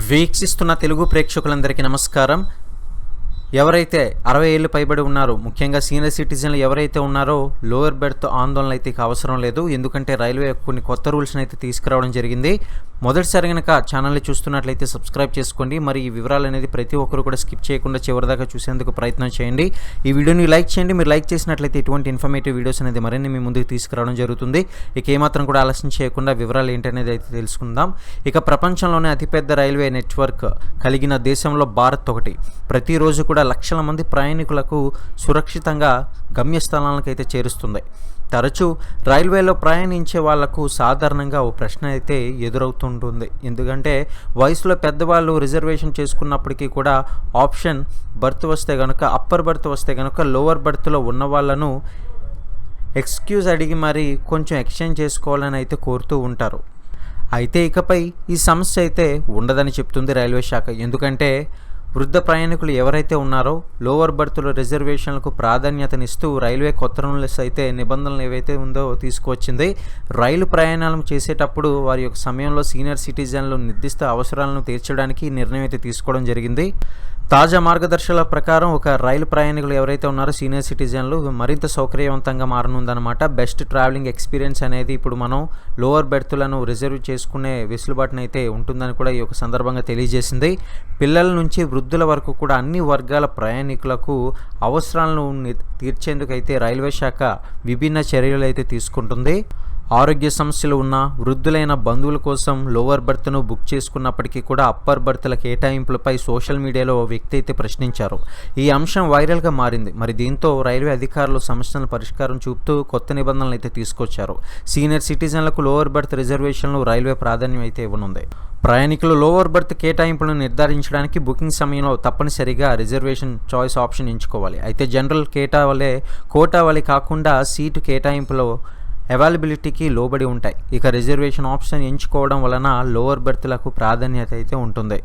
వీక్షిస్తున్న తెలుగు ప్రేక్షకులందరికీ నమస్కారం. ఎవరైతే అరవై ఏళ్ళు పైబడి ఉన్నారో ముఖ్యంగా సీనియర్ సిటిజన్లు ఎవరైతే ఉన్నారో లోయర్ బెర్త్ ఆందోళన అయితే అవసరం లేదు. ఎందుకంటే రైల్వే కొన్ని కొత్త రూల్స్ని అయితే తీసుకురావడం జరిగింది. మొదటిసారి కనుక ఛానల్ని చూస్తున్నట్లయితే సబ్స్క్రైబ్ చేసుకోండి. మరి ఈ వివరాలు అనేది ప్రతి ఒక్కరు కూడా స్కిప్ చేయకుండా చివరిదాకా చూసేందుకు ప్రయత్నం చేయండి. ఈ వీడియోని లైక్ చేయండి. మీరు లైక్ చేసినట్లయితే ఇటువంటి ఇన్ఫర్మేటివ్ వీడియోస్ అనేది మరిన్ని మీ ముందుకు తీసుకురావడం జరుగుతుంది. ఇక ఏమాత్రం కూడా ఆలస్యం చేయకుండా వివరాలు ఏంటనేది అయితే తెలుసుకుందాం. ఇక ప్రపంచంలోనే అతిపెద్ద రైల్వే నెట్వర్క్ కలిగిన దేశంలో భారత్ ఒకటి. ప్రతిరోజు కూడా లక్షల మంది ప్రయాణికులకు సురక్షితంగా గమ్యస్థానాలకైతే అయితే చేరుస్తుంది. తరచూ రైల్వేలో ప్రయాణించే వాళ్ళకు సాధారణంగా ఓ ప్రశ్న అయితే ఎదురవుతుంటుంది. ఎందుకంటే వయసులో పెద్దవాళ్ళు రిజర్వేషన్ చేసుకున్నప్పటికీ కూడా ఆప్షన్ బర్త్ వస్తే కనుక అప్పర్ బర్త్ వస్తే కనుక లోవర్ బర్త్లో ఉన్న వాళ్ళను ఎక్స్క్యూజ్ అడిగి మరి కొంచెం ఎక్స్చేంజ్ చేసుకోవాలని అయితే కోరుతూ ఉంటారు. అయితే ఇకపై ఈ సమస్య అయితే ఉండదని చెప్తుంది రైల్వే శాఖ. ఎందుకంటే వృద్ధ ప్రయాణికులు ఎవరైతే ఉన్నారో లోవర్ బర్తుల రిజర్వేషన్లకు ప్రాధాన్యతనిస్తూ రైల్వే కొత్త రూల్స్ అయితే నిబంధనలు ఏవైతే ఉందో తీసుకువచ్చింది రైలు ప్రయాణాలు చేసేటప్పుడు వారి యొక్క సమయంలో సీనియర్ సిటిజన్లు నిర్దిష్ట అవసరాలను తీర్చడానికి నిర్ణయం అయితే తీసుకోవడం జరిగింది. తాజా మార్గదర్శకాల ప్రకారం ఒక రైలు ప్రయాణికులు ఎవరైతే ఉన్నారో సీనియర్ సిటిజన్లు మరింత సౌకర్యవంతంగా మారనుందనమాట బెస్ట్ ట్రావెలింగ్ ఎక్స్పీరియన్స్ అనేది ఇప్పుడు మనం లోవర్ బెర్తులను రిజర్వ్ చేసుకునే వెసులుబాటును అయితే ఉంటుందని కూడా ఈ యొక్క సందర్భంగా తెలియజేసింది. పిల్లల నుంచి వృద్ధుల వరకు కూడా అన్ని వర్గాల ప్రయాణికులకు అవసరాలను తీర్చేందుకు తీర్చేందుకైతే రైల్వే శాఖ విభిన్న చర్యలు అయితే తీసుకుంటుంది. ఆరోగ్య సమస్యలు ఉన్న వృద్ధులైన బంధువుల కోసం లోవర్ బర్త్ను బుక్ చేసుకున్నప్పటికీ కూడా అప్పర్ బర్త్ల కేటాయింపులపై సోషల్ మీడియాలో ఓ వ్యక్తి అయితే ప్రశ్నించారు. ఈ అంశం వైరల్గా మారింది. మరి దీంతో రైల్వే అధికారులు సమస్యలను పరిష్కారం చూపుతూ కొత్త నిబంధనలు అయితే తీసుకొచ్చారు. సీనియర్ సిటిజన్లకు లోవర్ బర్త్ రిజర్వేషన్లు రైల్వే ప్రాధాన్యం అయితే ఇవ్వనుంది. ప్రయాణికులు లోవర్ బర్త్ కేటాయింపులను నిర్ధారించడానికి బుకింగ్ సమయంలో తప్పనిసరిగా రిజర్వేషన్ చాయిస్ ఆప్షన్ ఎంచుకోవాలి. అయితే జనరల్ కేటా వలె కోటా వలె కాకుండా సీటు కేటాయింపులో అవైలబిలిటీకి లోబడి ఉంటాయి. ఇక రిజర్వేషన్ ఆప్షన్ ఎంచుకోవడం వలన లోవర్ బెర్త్లకు ప్రాధాన్యత అయితే ఉంటుంది.